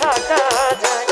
থাকা যায়।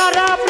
প্রেমী